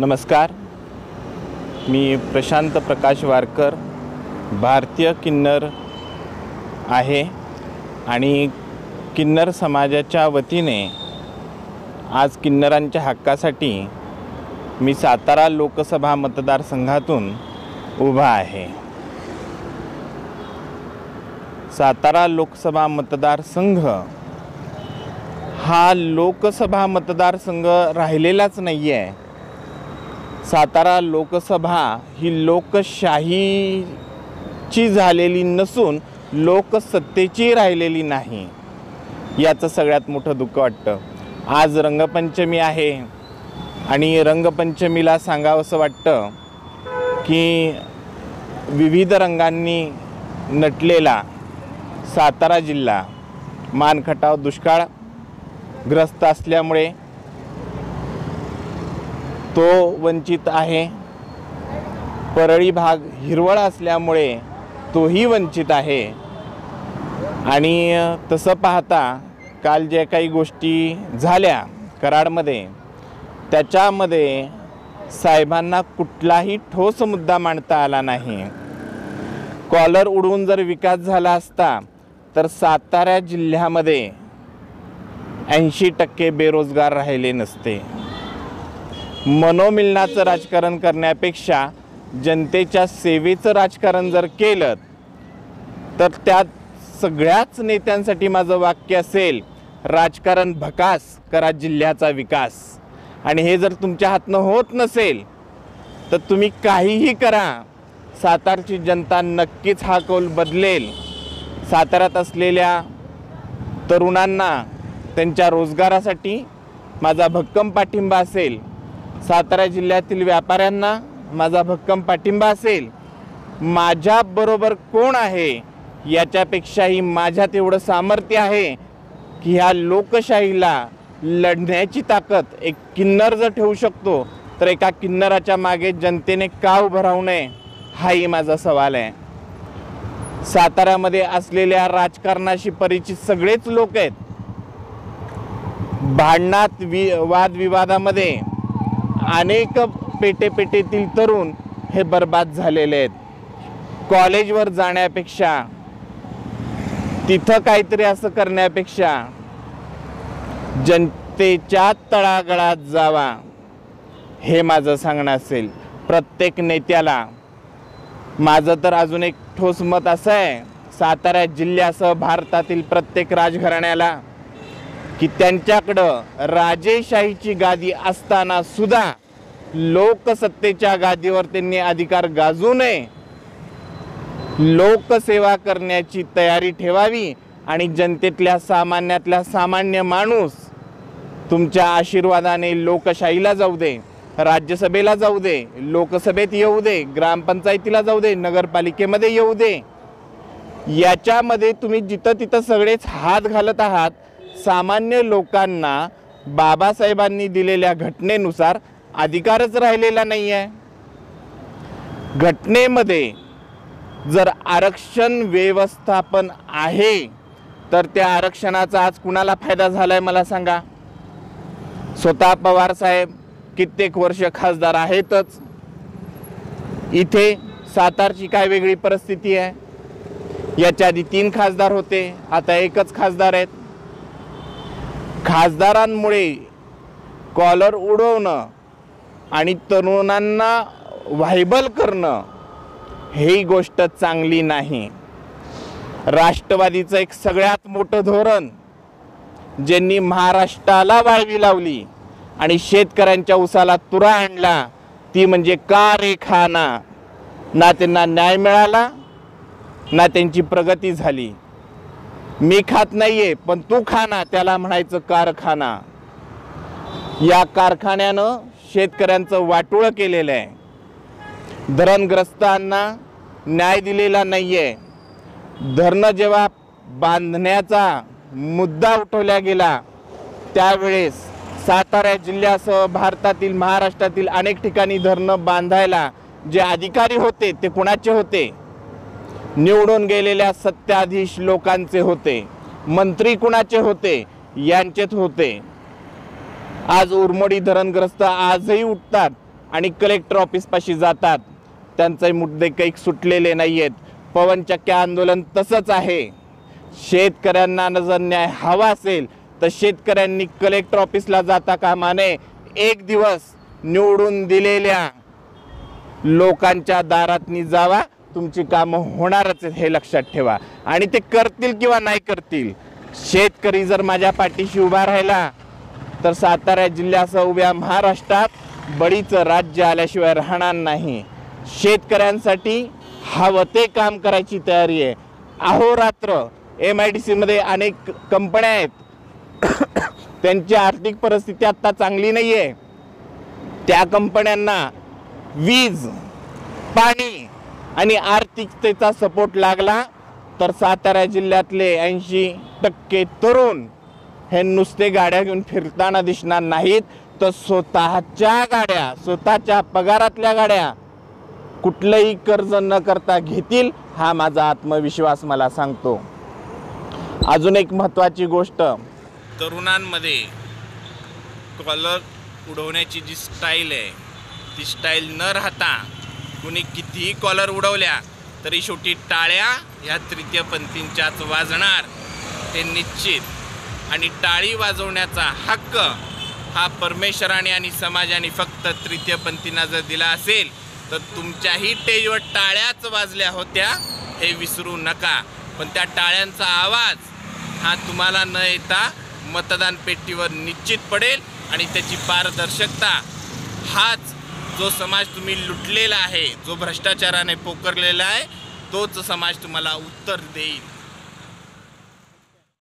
नमस्कार. मी प्रशांत प्रकाश वारकर भारतीय किन्नर आहे आणि किन्नर समाजाच्या वतीने आज किन्नरांच्या हक्कासाठी मी सातारा लोकसभा मतदारसंघातून उभा आहे. सातारा लोकसभा मतदारसंघ हा लोकसभा मतदारसंघ राहिलेलाच नाही आहे सातारा लोकसभा ही लोकशाहीची झालेली नसून लोकसत्तेची राहिलेली नाही. याचं सगळ्यात मोठं दुःख वाटतं. आज रंगपंचमी आहे आणि रंगपंचमीला सांगावंसं वाटतं की विविध रंगांनी नटलेला सातारा जिल्हा मानखटाव दुष्काळ ग्रस्त असल्यामुळे तो वंचित आहे. परळी भाग हिरवळ असल्यामुळे तोही वंचित आहे. आणि तसं पाहता काल ज्या काही गोष्टी झाल्या कराडमध्ये त्याच्यामध्ये साहेबांना कुठलाही ठोस मुद्दा मांडता आला नाही. कॉलर उडवून जर विकास झाला असता तर सातारा जिल्ह्यामध्ये ऐंशी टक्के बेरोजगार राहिले नसते. मनोमिलनाचं राजकारण करण्यापेक्षा जनतेच्या सेवेचं राजकारण जर केलं तर त्यात सगळ्याच नेत्यांसाठी माझं वाक्य असेल राजकारण भकास करा जिल्ह्याचा विकास. आणि हे जर तुमच्या हातनं होत नसेल तर तुम्ही काहीही करा. सातारची जनता नक्कीच हा कौल बदलेल. साताऱ्यात असलेल्या तरुणांना त्यांच्या रोजगारासाठी माझा भक्कम पाठिंबा असेल. सातारा जिल्ह्यातील व्यापाऱ्यांना माझा भक्कम पाठिंबा असेल. माझ्याबरोबर कोण आहे? याच्यापेक्षाही माझ्यात एवढं सामर्थ्य आहे की ह्या लोकशाहीला लढण्याची ताकद एक किन्नर जर ठेवू शकतो तर एका किन्नराच्या मागे जनतेने का उभं राहू नये? हाही माझा सवाल आहे. साताऱ्यामध्ये असलेल्या राजकारणाशी परिचित सगळेच लोक आहेत. भांडणात वि वादविवादामध्ये अनेक पेटेपेटेतील तरुण हे बर्बाद झालेले आहेत. कॉलेजवर जाण्यापेक्षा तिथं काहीतरी असं करण्यापेक्षा जनतेच्या तळागळात जावा हे माझं सांगणं असेल. प्रत्येक नेत्याला माझं तर अजून एक ठोस मत असं आहे सातारा जिल्ह्यासह भारतातील प्रत्येक राजघराण्याला की त्यांच्याकडं राजेशाहीची गादी असताना सुद्धा लोकसत्तेच्या गादीवर त्यांनी अधिकार गाजू नये. लोकसेवा करण्याची तयारी ठेवावी आणि जनतेतल्या सामान्यातल्या सामान्य माणूस तुमच्या आशीर्वादाने लोकशाहीला जाऊ दे राज्यसभेला जाऊ दे लोकसभेत येऊ दे ग्रामपंचायतीला जाऊ दे नगरपालिकेमध्ये येऊ दे. याच्यामध्ये तुम्ही जिथं तिथं सगळेच हात घालत आहात सामान्य लोकांना बाबासाहेबांनी दिलेल्या घटनेनुसार अधिकारच राहिलेला नाही आहे घटनेमध्ये जर आरक्षण व्यवस्थापन आहे तर त्या आरक्षणाचा आज कुणाला फायदा झाला आहे मला सांगा? स्वतः पवार साहेब कित्येक वर्ष खासदार आहेतच. इथे सातारची काय वेगळी परिस्थिती आहे? याच्या आधी तीन खासदार होते आता एकच खासदार आहेत. खासदारांमुळे कॉलर उडवणं आणि तरुणांना व्हायबल करणं ही गोष्ट चांगली नाही. राष्ट्रवादीचं एक सगळ्यात मोठं धोरण ज्यांनी महाराष्ट्राला वाळवी लावली आणि शेतकऱ्यांच्या उसाला तुरा आणला ती म्हणजे का रेखाना ना त्यांना न्याय मिळाला ना त्यांची प्रगती झाली. मी खात नाहीये पण तू खाना त्याला म्हणायचं कारखाना. या कारखान्यानं शेतकऱ्यांचं वाटोळं केलेलं आहे. धरणग्रस्तांना न्याय दिलेला नाहीये. धरणं जेव्हा बांधण्याचा मुद्दा उठवला गेला त्यावेळेस सातारा जिल्ह्यासह भारतातील महाराष्ट्रातील अनेक ठिकाणी धरणं बांधायला जे अधिकारी होते ते कुणाचे होते? निवडून गेलेल्या सत्ताधीश लोकांचे होते मंत्री कुणाचे होते यांचेच होते. आज उरमोडी धरणग्रस्त आजही उठतात आणि कलेक्टर ऑफिसपाशी जातात. त्यांचे मुद्दे काही सुटलेले नाही आहेत पवनचक्क्या आंदोलन तसंच आहे. शेतकऱ्यांना न जर न्याय हवा असेल तर शेतकऱ्यांनी कलेक्टर ऑफिसला जाता कामाने एक दिवस निवडून दिलेल्या लोकांच्या दारातनी जावा. तुमची कामं होणारच आहेत हे लक्षात ठेवा. आणि ते करतील किंवा नाही करतील शेतकरी जर माझ्या पाठीशी उभा राहिला तर सातारा जिल्ह्यासह उभ्या महाराष्ट्रात बळीचं राज्य आल्याशिवाय राहणार नाही. शेतकऱ्यांसाठी हवं ते काम करायची तयारी आहे. अहोरात्र एम आय डी सीमध्ये अनेक कंपन्या आहेत. त्यांची आर्थिक परिस्थिती आत्ता चांगली नाही आहे त्या कंपन्यांना वीज पाणी आणि आर्थिकतेचा सपोर्ट लागला तर सातारा जिल्ह्यातले ऐंशी टक्के तरुण हे नुसते गाड्या घेऊन फिरताना दिसणार नाहीत. तर स्वतःच्या गाड्या स्वतःच्या पगारातल्या गाड्या कुठलंही कर्ज न करता घेतील हा माझा आत्मविश्वास मला सांगतो. अजून एक महत्त्वाची गोष्ट. तरुणांमध्ये कॉलर उडवण्याची जी स्टाईल आहे ती स्टाईल न राहता कुणी कितीही कॉलर उडवल्या तरी शेवटी टाळ्या ह्या तृतीयपंथींच्याच वाजणार. हे निश्चित. आणि टाळी वाजवण्याचा हक्क हा परमेश्वराने आणि समाजाने फक्त तृतीयपंथींना जर दिला असेल तर तुमच्याही टेजवर टाळ्याच वाजल्या होत्या हे विसरू नका. पण त्या टाळ्यांचा आवाज हा तुम्हाला न येता मतदान पेटीवर निश्चित पडेल आणि त्याची पारदर्शकता हाच जो समाज तुम्ही लुटलेला आहे जो भ्रष्टाचाराने पोकरलेला आहे तोच समाज तुम्हाला उत्तर देईल.